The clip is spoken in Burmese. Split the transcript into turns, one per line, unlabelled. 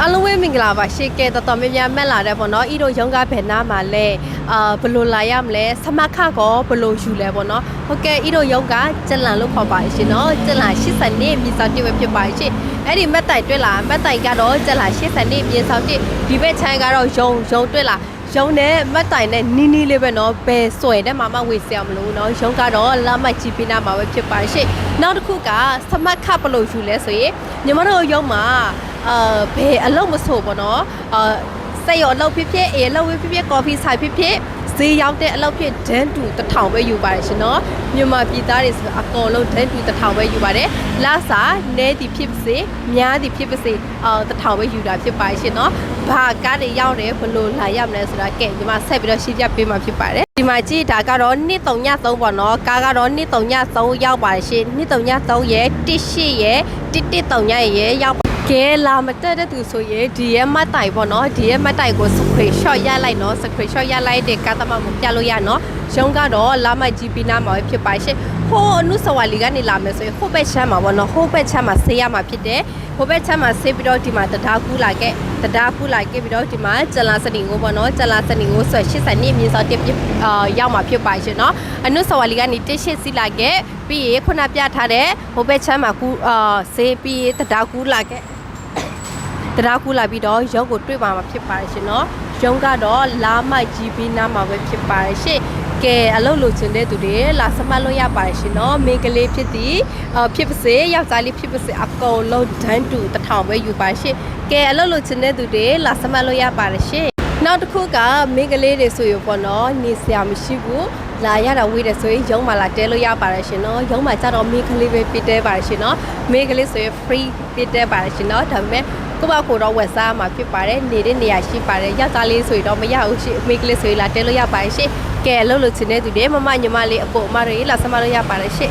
အားလုံးပဲမင်္ဂလာပါရှေ့ကဲတော်တော်များများမှတ်လာတယ်ပေါ့နော်ဤတို့ရုံးကားဘယ်နာမှာလဲအာဘယ်လိုလာရမလဲစမတ်ခကောဘယ်လိုယူလဲပေါ့နော်ဟုတ်ကဲ့ဤတို့ရုံးကကျက်လန်လို့ခေါ်ပါရှင်နော်ကျက်လန်80နှစ်မြေဆောင်တိပဲဖြစ်ပါရှင်အဲ့ဒီမက်တိုင်တွေ့လာမက်တိုင်ကတော့ကျက်လန်80နှစ်မြေဆောင်တိဒီဘက်ချမ်းကတော့ရုံရုံတွေ့လာရုံနဲ့မတ်တိုင်နဲ့နီးနီးလေးပဲเนาะဘယ်ဆွဲတဲ့မှာမဝေစရာမလိုเนาะရုံကတော့လမ်းမကြီးပြနာမှာပဲဖြစ်ပါရှင့်နောက်တစ်ခုကစမတ်ခဘယ်လိုယူလဲဆိုရင်ညီမတို့ရုံမှာ အာဘယ်အလုပ်မဆိုပေါ့နော်အာစက်ရုံအလုပ်ဖြစ်ဖြစ်အေးအလုပ်ဖြစ်ဖြစ်ကော်ဖီဆိုင်ဖြစ်ဖြစ်ဈေးရောက်တဲ့အလုပ်ဖြစ်ဒန်းတူတစ်ထောင်ပဲယူပါတယ်ရှင်နော်မြန်မာပြည်သားတွေဆိုအကုန်လုံးဒန်းတူတစ်ထောင်ပဲယူပါတယ်လစာနဲတီဖြစ်ပါစေများတီဖြစ်ပါစေအာတစ်ထောင်ပဲယူတာဖြစ်ပါတယ်ရှင်နော် ဘာကားတွေရောက်တယ်ဘလို့လာရမလဲဆိုတာကဲညီမဆက်ပြီးတော့ရှင်းပြပေးမှာဖြစ်ပါတယ်ဒီမှာကြည့်ဒါကတော့နှစ်3ည3ပေါ့နော်ကားကတော့နှစ်3ည3ရောက်ပါတယ်ရှင်နှစ်3ည3ရဲ့18ရဲ့11 3ညရဲ့ရောက်ပါကဲလာမတက်တဲ့သူဆိုရင်ဒီရဲ့မတ်တိုင်ပေါ့နော်ဒီရဲ့မတ်တိုင်ကို screenshot ရလိုက်နော် screenshot ရလိုက်တဲ့ကားသမကိုပြလို့ရနော်ရုံးကတော့လာမကြီးပြီးနားမှာပဲဖြစ်ပါရှင့် ဟိုအနုစဝါလီကနေလာမယ်ဆိုရင်ဟိုဘက်ချမ်းမှာပေါ့နော်ဟိုဘက်ချမ်းမှာဆေးရမှာဖြစ်တယ်ဟိုဘက်ချမ်းမှာဆေးပြီးတော့ဒီမှာတရားကူးလာခဲ့တရားကူးလာခဲ့ပြီးတော့ဒီမှာကျလာစနီကိုပေါ့နော်ကျလာစနီကိုဆို80နှစ်မြင်းစောတက်ပြအာရောက်မှာဖြစ်ပါရှင့်နော်အနုစဝါလီကနေတစ်ရှစ်စီလာခဲ့ပြီးရင်ခုနပြထားတဲ့ဟိုဘက်ချမ်းမှာကူအာဆေးပြီးတရားကူးလာခဲ့တရားကူလာပြီးတော့ရုပ်ကိုတွေ့ပါမှာဖြစ်ပါတယ်ရှင်နော်ရုံးကတော့လာမိုက်ကြီးပြီးနားမှာပဲဖြစ်ပါတယ်ရှင် ကဲအလုပ်လုပ်ချင်တဲ့သူတွေလာစမှတ်လို့ရပါတယ်ရှင်နော်မိန်းကလေးဖြစ်သည်အဖြစ်ပါစေယောက်ျားလေးဖြစ်ပါစေအကုန်လုံးဒန်းတူတစ်ထောင်ပဲယူပါရှင်ကဲအလုပ်လုပ်ချင်တဲ့သူတွေလာစမှတ်လို့ရပါတယ်ရှင်နောက်တစ်ခုကမိန်းကလေးတွေဆိုရပေါ့နော်နေစရာမရှိဘူးလာရတာဝေးတယ်ဆိုရင်ရုံးမှာလာတဲလို့ရပါတယ်ရှင်နော်ရုံးမှာကြတော့မိန်းကလေးပဲပြတဲပါတယ်ရှင်နော်မိန်းကလေးဆိုရင် free ပြတဲပါတယ်ရှင်နော်ဒါပေမဲ့ကိုယ့်ဘာကိုတော့ဝက်စားမှာဖြစ်ပါတယ်နေတဲ့နေရာရှိပါတယ်ယောက်ျားလေးဆိုရင်တော့မရဘူးရှိအမေကလေးဆိုရင်လာတဲလို့ရပါတယ်ရှိ ကဲလှုပ်လို့ချင်တဲ့သူတွေမမညီမလေးအကိုအမတွေလာဆမလို့ရပါတယ်ရှိ